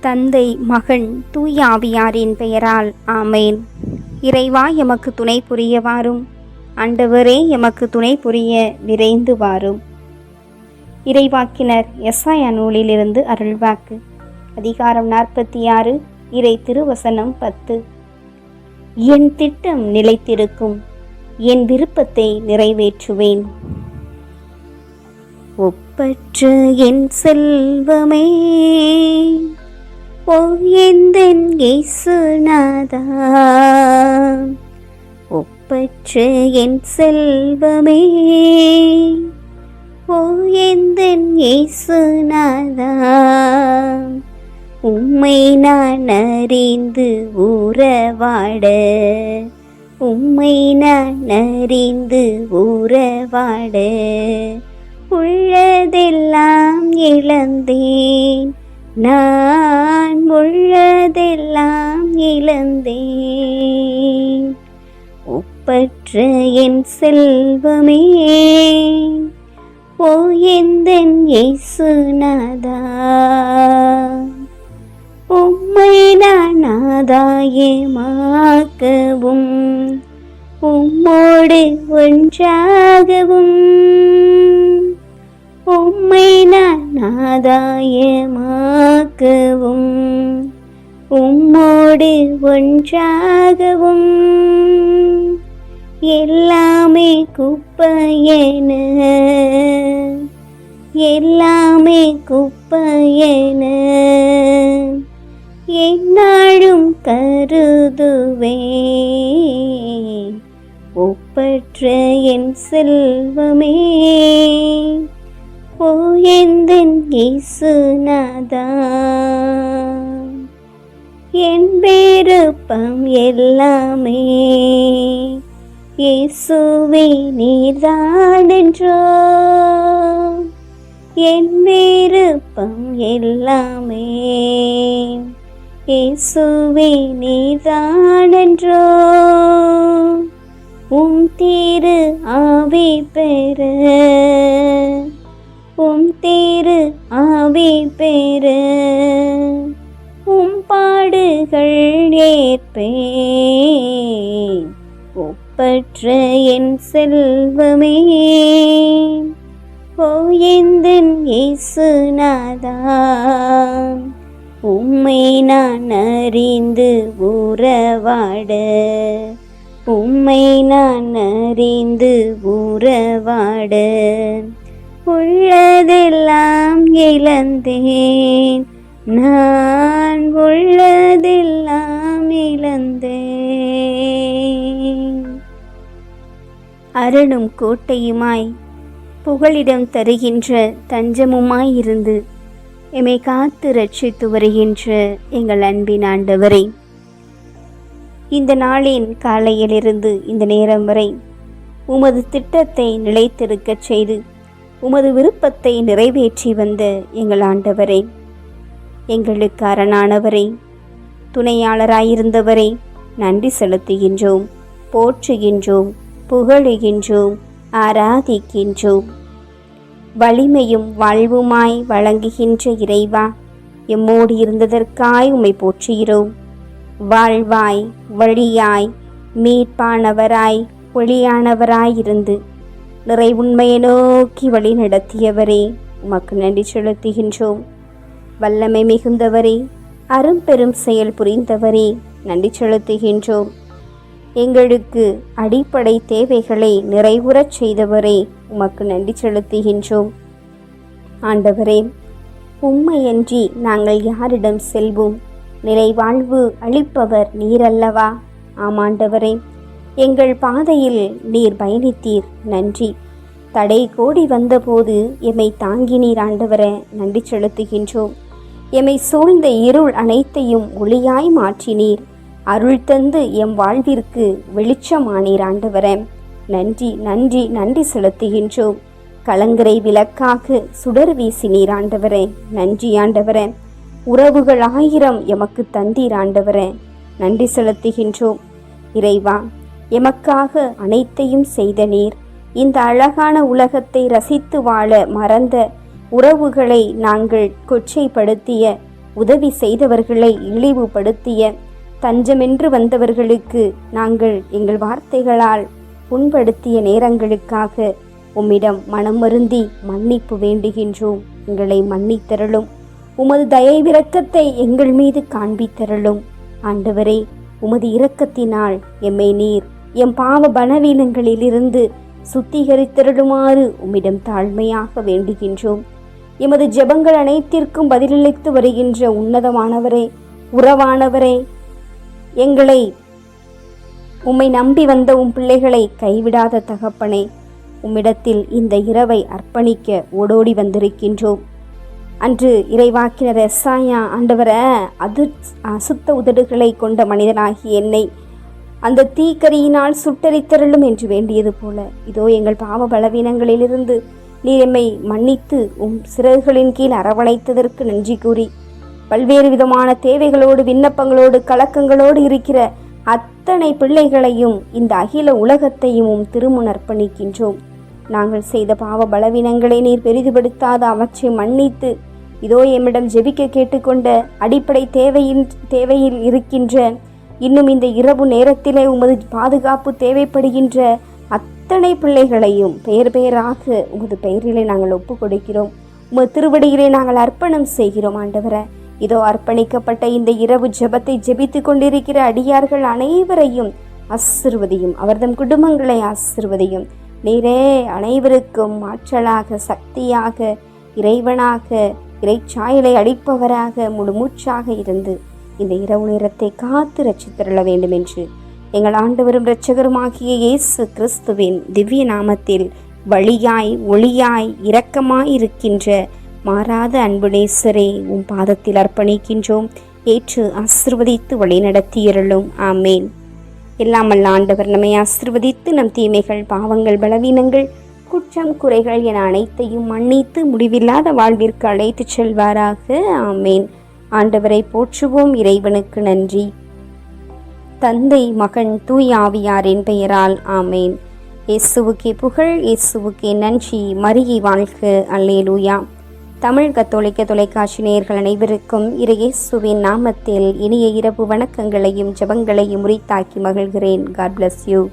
தந்தை மகன் தூய ஆவியாரின் பெயரால் ஆமேன். இறைவா எமக்கு துணை புரிய வாரும். ஆண்டவரே எமக்கு துணை புரிய விரைந்து வாரும். இறைவாக்கினர் எஸ்ஐயா நூலிலிருந்து அருள்வாக்கு. அதிகாரம் நாற்பத்தி ஆறு இறை திருவசனம் பத்து. என் திட்டம் நிலைத்திருக்கும் என் விருப்பத்தை நிறைவேற்றுவேன். ஒப்பற்ற என் செல்வமே ஓ இயேசுநாதா ஒப்பற்ற என் செல்வமே ஓ எந்தன் இயேசுநாதா உம்மை நான் அறிந்து உறவாட உம்மை நான் அறிந்து உறவாட உள்ளதெல்லாம் இழந்தேன் நான் நான் உள்ளதெல்லாம் இழந்தேன். ஒப்பற்ற என் செல்வமே ஓ எந்தன் இயேசுநாதா? உம்மை நான் ஆதாயமாக்கவும் உம்மோடு ஒன்றாகவும் ஆதாயமாக்கவும் உம்மோடு ஒன்றாகவும். எல்லாமே குப்பையன எல்லாமே குப்பையன என்னாலும் கருதுவே ஒப்பற்ற என் செல்வமே. ஓ எந்தன் இயேசுநாதா. என் விருப்பம் எல்லாமே இயேசுவே நீர்தானென்றோ என் விருப்பம் எல்லாமே இயேசுவே நீர்தானென்றோ உம் தீரு ஆவி பெற உம் தேரு ஆவி பெற உம் பாடுகள் ஏற்பே ஒப்பற்ற என் செல்வமே. ஓயந்தன் எந்தன் இயேசுநாதா உம்மை நான் அறிந்து உறவாட. உம்மை நான் அறிந்து உறவாட. உள்ளதெல்லாம் இழந்தேன். நான் உள்ளதெல்லாம் இழந்தேன். அருணும் கோட்டையுமாய் புகழிடம் தருகின்ற தஞ்சமுமாய் இருந்து எமை காத்து ரட்சித்து வருகின்ற எங்கள் அன்பின் ஆண்டவரை. இந்த நாளின் காலையிலிருந்து இந்த நேரம் வரை உமது திட்டத்தை நிலைத்திருக்கச் செய்து உமது விருப்பத்தை நிறைவேற்றி வந்த எங்கள் ஆண்டவரே எங்களுக்கு அரணானவரே துணையாளராயிருந்தவரே நன்றி செலுத்துகின்றோம் போற்றுகின்றோம் புகழுகின்றோம் ஆராதிக்கின்றோம். வலிமையும் வாழ்வுமாய் வழங்குகின்ற இறைவா எம்மோடு இருந்ததற்காய் உம்மை போற்றுகிறோம். வாழ்வாய் வழியாய் மீட்பானவராய் ஒளியானவராயிருந்து நிறை உண்மையை நோக்கி வழி நடத்தியவரே உமக்கு நன்றி செலுத்துகின்றோம். வல்லமை மிகுந்தவரே அரும்பெரும் செயல் புரிந்தவரே நன்றி செலுத்துகின்றோம். எங்களுக்கு அடிப்படை தேவைகளை நிறைவுறச் செய்தவரே உமக்கு நன்றி செலுத்துகின்றோம். ஆண்டவரே உண்மையன்றி நாங்கள் யாரிடம் செல்வோம்? நிறைவாழ்வு அளிப்பவர் நீரல்லவா? ஆமாண்டவரே எங்கள் பாதையில் நீர் பயணித்தீர். நன்றி. தடை கோடி வந்தபோது எம்மை தாங்கினீர் ஆண்டவரே நன்றி செலுத்துகின்றோம். எம்மை சூழ்ந்த இருள் அனைத்தையும் ஒளியாய் மாற்றினீர். அருள் தந்து எம் வாழ்விற்கு வெளிச்சமானீர் ஆண்டவர. நன்றி நன்றி நன்றி செலுத்துகின்றோம். கலங்கரை விளக்காக சுடர் வீசினீர் ஆண்டவரே நன்றி ஆண்டவரே. உறவுகள் ஆயிரம் எமக்கு தந்தீர் ஆண்டவரே நன்றி செலுத்துகின்றோம். இறைவா எமக்காக அனைத்தையும் செய்த நீர். இந்த அழகான உலகத்தை ரசித்து வாழ மறந்த உறவுகளை நாங்கள் கொச்சைப்படுத்திய உதவி செய்தவர்களை இழிவுபடுத்திய தஞ்சமென்று வந்தவர்களுக்கு நாங்கள் எங்கள் வார்த்தைகளால் புண்படுத்திய நேரங்களுக்காக உம்மிடம் மனம் வருந்தி மன்னிப்பு வேண்டுகின்றோம். எங்களை மன்னித்தருளும். உமது தயவிரக்கத்தை எங்கள் மீது காண்பித்தருளும். ஆண்டவரே உமது இரக்கத்தினால் எம்மை நீர் எம் பாவ பலவீனங்களிலிருந்து சுத்திகரித்திருடுமாறு உம்மிடம் தாழ்மையாக வேண்டுகின்றோம். எமது ஜெபங்கள் அனைத்திற்கும் பதிலளித்து வருகின்ற உன்னதமானவரே உறவானவரே எங்களை உம்மை நம்பி வந்த உம் பிள்ளைகளை கைவிடாத தகப்பனே உம்மிடத்தில் இந்த இரவை அர்ப்பணிக்க ஓடோடி வந்திருக்கின்றோம். அன்று இறைவாக்கினர் எஸ்ஸாயா ஆண்டவர அது அசுத்த உதடுகளை கொண்ட மனிதனாகி என்னை அந்த தீக்கரியினால் சுட்டரித்தருளும் என்று வேண்டியது போல. இதோ எங்கள் பாவ பலவீனங்களிலிருந்து நீர் எம்மை மன்னித்து உம் சிறகுகளின் கீழ் அரவணைத்ததற்கு நன்றி கூறி பல்வேறு விதமான தேவைகளோடு விண்ணப்பங்களோடு கலக்கங்களோடு இருக்கிற அத்தனை பிள்ளைகளையும் இந்த அகில உலகத்தையும் உம் திருமுன் அர்ப்பணிக்கின்றோம். நாங்கள் செய்த பாவ பலவீனங்களை நீர் பெரிதுபடுத்தாத அவற்றை மன்னித்து இதோ எம்மிடம் ஜெபிக்க கேட்டுக்கொண்ட அடிப்படை தேவையின் தேவையில் இருக்கின்ற இன்னும் இந்த இரவு நேரத்திலே உமது பாதுகாப்பு தேவைப்படுகின்ற அத்தனை பிள்ளைகளையும் பெயர் பெயராக உமது பெயரிலே நாங்கள் ஒப்பு கொடுக்கிறோம் உமது திருவடியிலே நாங்கள் அர்ப்பணம் செய்கிறோம் ஆண்டவரை. இதோ அர்ப்பணிக்கப்பட்ட இந்த இரவு ஜெபத்தை ஜெபித்து கொண்டிருக்கிற அடியார்கள் அனைவரையும் ஆசிர்வதியும் அவர்தம் குடும்பங்களை ஆசிர்வதியும். நீரே அனைவருக்கும் ஆற்றலாக சக்தியாக இறைவனாக இறைச்சாயலை அளிப்பவராக முழுமூச்சாக இருந்து இந்த இரவு நேரத்தை காத்து ரட்சித்தருள வேண்டும் என்று எங்கள் ஆண்டவரும் இரட்சகருமாகிய இயேசு கிறிஸ்துவின் திவ்ய நாமத்தில் வழியாய் ஒளியாய் இரக்கமாய் இருக்கின்ற மாறாத அன்புடேசரே உன் பாதத்தில் அர்ப்பணிக்கின்றோம். ஏற்று ஆசிர்வதித்து வழிநடத்தியிருளும். ஆமேன். எல்லாம் அல்ல ஆண்டவர் நம்மை ஆசிர்வதித்து நம் தீமைகள் பாவங்கள் பலவீனங்கள் குற்றம் குறைகள் என அனைத்தையும் மன்னித்து முடிவில்லாத வாழ்விற்கு அழைத்துச் செல்வாராக. ஆமேன். ஆண்டவரை போற்றுவோம் இறைவனுக்கு நன்றி. தந்தை மகன் தூய் ஆவியாரின் பெயரால் ஆமேன். இயேசுவுக்கே புகழ் இயேசுவுக்கே நன்றி. மருகி வாழ்க. அல்லேலூயா. தமிழ் கத்தோலிக்க தொலைக்காட்சி நேயர்கள் அனைவருக்கும் இறையேசுவின் நாமத்தில் இனிய இரவு வணக்கங்களையும் ஜெபங்களையும் உரித்தாக்கி மகிழ்கிறேன். God bless you